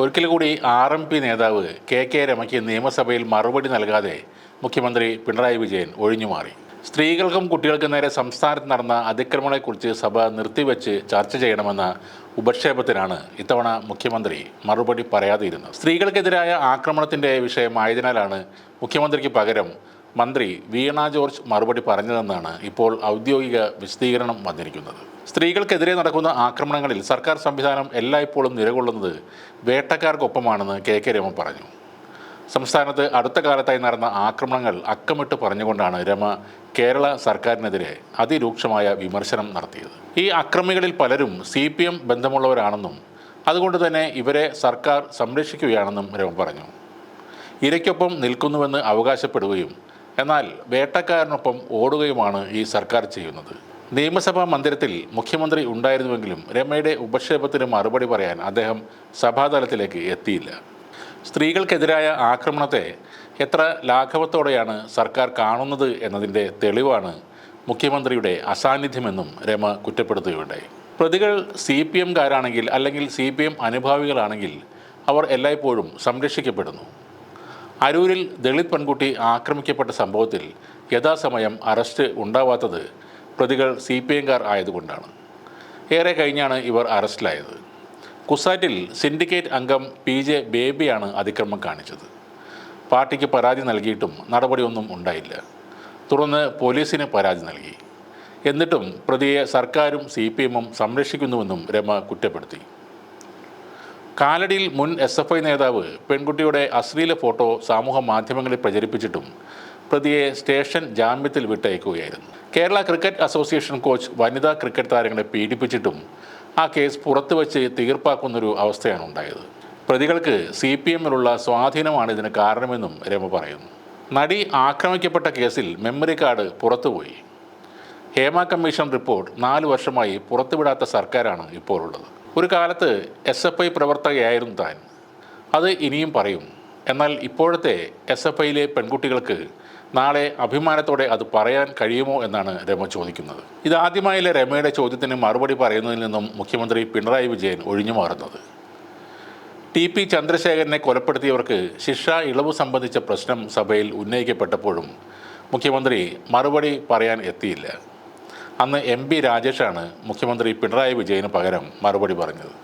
ഒരിക്കൽ കൂടി R M P നേതാവ് കെ കെ രമയ്ക്ക് നിയമസഭയിൽ മറുപടി നൽകാതെ മുഖ്യമന്ത്രി പിണറായി വിജയൻ ഒഴിഞ്ഞുമാറി. സ്ത്രീകൾക്കും കുട്ടികൾക്കും നേരെ സംസ്ഥാനത്ത് നടന്ന അതിക്രമങ്ങളെക്കുറിച്ച് സഭ നിർത്തിവെച്ച് ചർച്ച ചെയ്യണമെന്ന ഉപക്ഷേപത്തിനാണ് ഇത്തവണ മുഖ്യമന്ത്രി മറുപടി പറയാതിരുന്നത് സ്ത്രീകൾക്കെതിരായ ആക്രമണത്തിന്റെ വിഷയമായതിനാലാണ് മുഖ്യമന്ത്രിക്ക് പകരം മന്ത്രി വീണ ജോർജ് മറുപടി പറഞ്ഞതെന്നാണ് ഇപ്പോൾ ഔദ്യോഗിക വിശദീകരണം വന്നിരിക്കുന്നത്. സ്ത്രീകൾക്കെതിരെ നടക്കുന്ന ആക്രമണങ്ങളിൽ സർക്കാർ സംവിധാനം എല്ലായ്പ്പോഴും നിലകൊള്ളുന്നത് വേട്ടക്കാർക്കൊപ്പമാണെന്ന് കെ കെ രമ പറഞ്ഞു. സംസ്ഥാനത്ത് അടുത്ത കാലത്തായി നടന്ന ആക്രമണങ്ങൾ അക്കമിട്ട് പറഞ്ഞുകൊണ്ടാണ് രമ കേരള സർക്കാരിനെതിരെ അതിരൂക്ഷമായ വിമർശനം നടത്തിയത്. ഈ അക്രമികളിൽ പലരും സി പി എം ബന്ധമുള്ളവരാണെന്നും അതുകൊണ്ട് തന്നെ ഇവരെ സർക്കാർ സംരക്ഷിക്കുകയാണെന്നും രമ പറഞ്ഞു. ഇരയ്ക്കൊപ്പം നിൽക്കുന്നുവെന്ന് അവകാശപ്പെടുകയും എന്നാൽ വേട്ടക്കാരനൊപ്പം ഓടുകയുമാണ് ഈ സർക്കാർ ചെയ്യുന്നത്. നിയമസഭാ മന്ദിരത്തിൽ മുഖ്യമന്ത്രി ഉണ്ടായിരുന്നുവെങ്കിലും രമയുടെ ഉപക്ഷേപത്തിന് മറുപടി പറയാൻ അദ്ദേഹം സഭാതലത്തിലേക്ക് എത്തിയില്ല. സ്ത്രീകൾക്കെതിരായ ആക്രമണത്തെ എത്ര ലാഘവത്തോടെയാണ് സർക്കാർ കാണുന്നത് എന്നതിന്റെ തെളിവാണ് മുഖ്യമന്ത്രിയുടെ അസാന്നിധ്യമെന്നും രമ കുറ്റപ്പെടുത്തുകയുണ്ടായി. പ്രതികൾ സി പി എംകാരാണെങ്കിൽ അല്ലെങ്കിൽ സി പി എം അനുഭാവികളാണെങ്കിൽ അവർ എല്ലായ്പ്പോഴും സംരക്ഷിക്കപ്പെടുന്നു. അരൂരിൽ ദളിത് പെൺകുട്ടി ആക്രമിക്കപ്പെട്ട സംഭവത്തിൽ യഥാസമയം അറസ്റ്റ് ഉണ്ടാവാത്തത് പ്രതികൾ സി പി എംകാർ ആയതുകൊണ്ടാണ്. ഏറെ കഴിഞ്ഞാണ് ഇവർ അറസ്റ്റിലായത്. കുസാറ്റിൽ സിൻഡിക്കേറ്റ് അംഗം പി ജെ ബേബിയാണ് അതിക്രമം കാണിച്ചത്. പാർട്ടിക്ക് പരാതി നൽകിയിട്ടും നടപടിയൊന്നും ഉണ്ടായില്ല. തുടർന്ന് പോലീസിന് പരാതി നൽകി. എന്നിട്ടും പ്രതിയെ സർക്കാരും സി പി എമ്മും സംരക്ഷിക്കുന്നുവെന്നും രമ കുറ്റപ്പെടുത്തി. കാലടിയിൽ മുൻ എസ് എഫ് ഐ നേതാവ് പെൺകുട്ടിയുടെ അശ്ലീല ഫോട്ടോ സമൂഹ മാധ്യമങ്ങളിൽ പ്രചരിപ്പിച്ചിട്ടും പ്രതിയെ സ്റ്റേഷൻ ജാമ്യത്തിൽ വിട്ടയക്കുകയായിരുന്നു. കേരള ക്രിക്കറ്റ് അസോസിയേഷൻ കോച്ച് വനിതാ ക്രിക്കറ്റ് താരങ്ങളെ പീഡിപ്പിച്ചിട്ടും ആ കേസ് പുറത്തുവച്ച് തീർപ്പാക്കുന്നൊരു അവസ്ഥയാണ് ഉണ്ടായത്. പ്രതികൾക്ക് സി പി എമ്മിലുള്ള സ്വാധീനമാണ് ഇതിന് കാരണമെന്നും രമ പറയുന്നു. നടി ആക്രമിക്കപ്പെട്ട കേസിൽ മെമ്മറി കാർഡ് പുറത്തുപോയി. ഹേമ കമ്മീഷൻ റിപ്പോർട്ട് നാല് വർഷമായി പുറത്തുവിടാത്ത സർക്കാരാണ് ഇപ്പോൾ ഉള്ളത് ഒരു കാലത്ത് എസ് എഫ് ഐ പ്രവർത്തകയായിരുന്നു താൻ. അത് ഇനിയും പറയും. എന്നാൽ ഇപ്പോഴത്തെ എസ് എഫ് ഐയിലെ പെൺകുട്ടികൾക്ക് നാളെ അഭിമാനത്തോടെ അത് പറയാൻ കഴിയുമോ എന്നാണ് രമ ചോദിക്കുന്നത്. ഇതാദ്യമായല്ലേ രമയുടെ ചോദ്യത്തിന് മറുപടി പറയുന്നതിൽ നിന്നും മുഖ്യമന്ത്രി പിണറായി വിജയൻ ഒഴിഞ്ഞു മാറുന്നത്. ടി പി ചന്ദ്രശേഖരനെ കൊലപ്പെടുത്തിയവർക്ക് ശിക്ഷ ഇളവ് സംബന്ധിച്ച പ്രശ്നം സഭയിൽ ഉന്നയിക്കപ്പെട്ടപ്പോഴും മുഖ്യമന്ത്രി മറുപടി പറയാൻ എത്തിയില്ല. അന്ന് എം പി രാജേഷാണ് മുഖ്യമന്ത്രി പിണറായി വിജയന് പകരം മറുപടി പറഞ്ഞത്.